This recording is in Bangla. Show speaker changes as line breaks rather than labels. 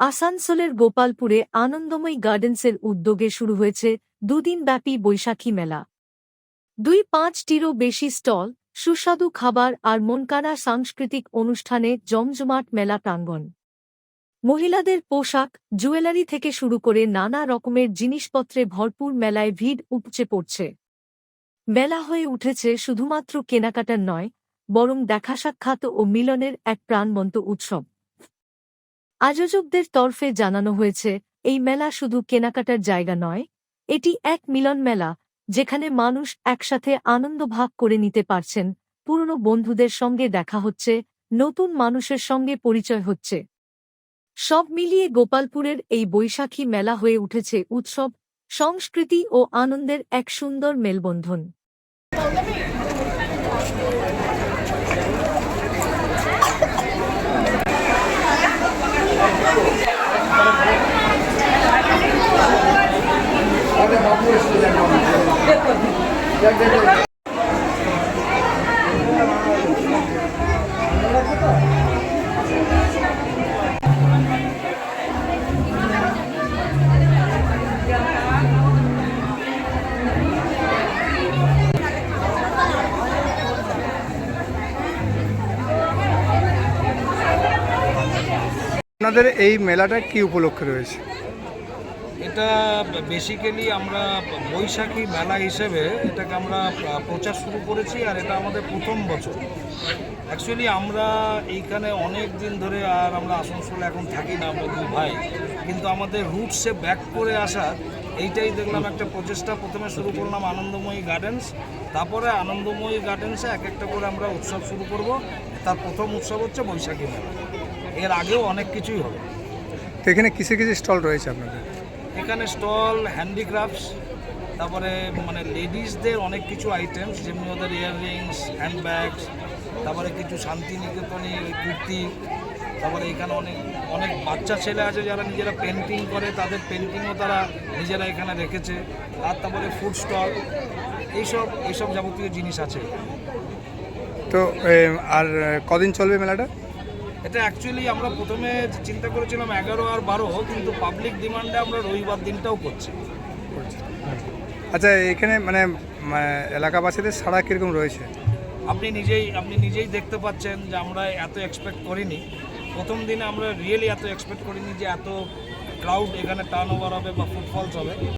আসানসোলের গোপালপুরে আনন্দময়ী গার্ডেন্সের উদ্যোগে শুরু হয়েছে দুদিনব্যাপী বৈশাখী মেলা। দুই পাঁচটিরও বেশি স্টল, সুস্বাদু খাবার আর মনকানা সাংস্কৃতিক অনুষ্ঠানে জমজমাট মেলা প্রাঙ্গণ। মহিলাদের পোশাক, জুয়েলারি থেকে শুরু করে নানা রকমের জিনিসপত্রে ভরপুর মেলায় ভিড় উপচে পড়ছে। মেলা হয়ে উঠেছে শুধুমাত্র কেনাকাটার নয়, বরং দেখা সাক্ষাৎ ও মিলনের এক প্রাণবন্ত উৎসব। আয়োজকদের তরফে জানানো হয়েছে, এই মেলা শুধু কেনাকাটার জায়গা নয়, এটি এক মিলন মেলা, যেখানে মানুষ একসাথে আনন্দ ভাগ করে নিতে পারছেন, পুরনো বন্ধুদের সঙ্গে দেখা হচ্ছে, নতুন মানুষের সঙ্গে পরিচয় হচ্ছে। সব মিলিয়ে গোপালপুরের এই বৈশাখী মেলা হয়ে উঠেছে উৎসব, সংস্কৃতি ও আনন্দের এক সুন্দর মেলবন্ধন।
আপনাদের এই মেলাটা কি উপলক্ষে রয়েছে?
এটা বেসিক্যালি আমরা বৈশাখী মেলা হিসেবে এটাকে আমরা প্রচার শুরু করেছি আর এটা আমাদের প্রথম বছর। অ্যাকচুয়ালি আমরা এইখানে অনেক দিন ধরে আর আমরা আসানসোলে এখন থাকি না, আমরা দুই ভাই। কিন্তু আমাদের রুটসে ব্যাক করে আসার এইটাই দেখলাম একটা প্রচেষ্টা। প্রথমে শুরু করলাম আনন্দময়ী গার্ডেন্স তারপরে আনন্দময়ী গার্ডেন্সে এক একটা করে আমরা উৎসব শুরু করব। তার প্রথম উৎসব হচ্ছে বৈশাখী মেলা। এর আগেও অনেক কিছুই হবে।
এখানে কিসে কিসে স্টল রয়েছে আপনাদের?
এখানে স্টল, হ্যান্ডিক্রাফটস, তারপরে মানে লেডিসদের অনেক কিছু আইটেমস যেমনি ওদের ইয়াররিংস হ্যান্ডব্যাগস তারপরে কিছু শান্তিনিকেতনী কুর্তি, তারপরে এখানে অনেক অনেক বাচ্চা ছেলে আছে যারা নিজেরা পেন্টিং করে, তাদের পেন্টিংও তারা নিজেরা এখানে রেখেছে। আর তারপরে ফুড স্টল এইসব এইসব যাবতীয় জিনিস আছে।
তো আর কদিন চলবে মেলাটা?
এটা অ্যাকচুয়ালি আমরা প্রথমে চিন্তা করেছিলাম এগারো আর বারো কিন্তু পাবলিক ডিমান্ডে আমরা রবিবার দিনটাও করছি।
আচ্ছা এখানে মানে এলাকাবাসীদের সাড়া কীরকম রয়েছে?
আপনি নিজেই আপনি নিজেই দেখতে পাচ্ছেন যে আমরা এত এক্সপেক্ট করিনি। প্রথম দিনে আমরা রিয়েলি এত এক্সপেক্ট করিনি যে এত ক্রাউড এখানে টার্ন ওভার হবে বা ফুটফলস হবে।